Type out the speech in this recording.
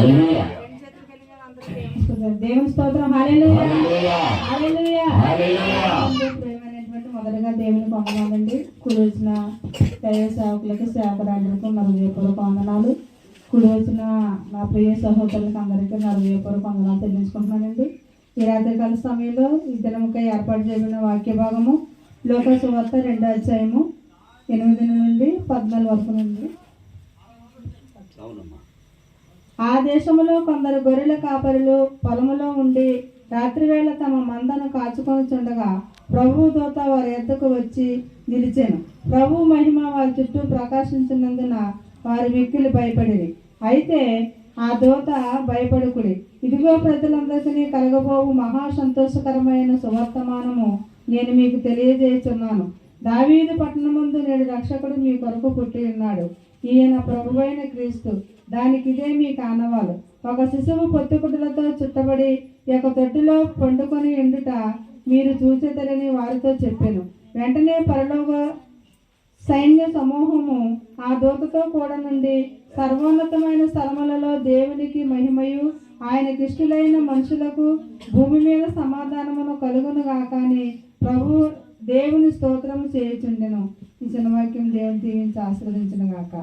హల్లెలూయా దేవుని స్తోత్రం. హల్లెలూయా హల్లెలూయా హల్లెలూయా హల్లెలూయా ప్రేమైనటువంటి మొదటగా దేవుని వందనాలండి కుడి వచ్చిన దైవ సేవకులకి సేవకురాళ్ళకు నా హృదయపూర్వక వందనాలు. కుడి వచ్చిన నా ప్రియ సహోదరులకు అందరికీ నా హృదయపూర్వక వందనాలు తెలియజేసుకుంటున్నానండి. ఈ రాత్రికాల సమయంలో ఈ దినముకై ఏర్పాటు చేయబడిన వాక్య భాగము లోక సువార్త రెండో అధ్యాయము ఎనిమిది నుండి పద్నాలుగు వరకు నుండి. ఆ దేశంలో కొందరు గొర్రెల కాపరులు పొలములో ఉండి రాత్రివేళ తమ మందను కాచుకొని చుండగా ప్రభు దూత వారి ఎద్దకు వచ్చి నిలిచాను. ప్రభు మహిమ వారి చుట్టూ ప్రకాశించినందున వారి మిక్కిలి భయపడిరి. అయితే ఆ దూత భయపడుకుడి. ఇదిగో ప్రజలందరికీ కలగబోవు మహా సంతోషకరమైన సువర్తమానము నేను మీకు తెలియజేస్తున్నాను. దావీదు పట్టణమందు నేడు రక్షకుడు మీ కొరకు పుట్టి ఉన్నాడు. ఈయన ప్రభువైన క్రీస్తు. దానికి ఇదే మీ కానవాలు. ఒక శిశువు పొత్తికుడులతో చుట్టబడి యొక్క తొట్టిలో పండుకొని ఎండుట మీరు చూచెదరని వారితో చెప్పాను. వెంటనే పరలోక సైన్య సమూహము ఆ దూతతో కూడా నుండి సర్వోన్నతమైన స్థలములలో దేవునికి మహిమయు ఆయన ఇష్టలైన మనుషులకు భూమి మీద సమాధానమును కలుగును గాకని ప్రభు దేవుని స్తోత్రము చేయుచుండెను. ఈ చిన్న వాక్యం దేవుని దీవించి ఆశీర్వదించిన గాక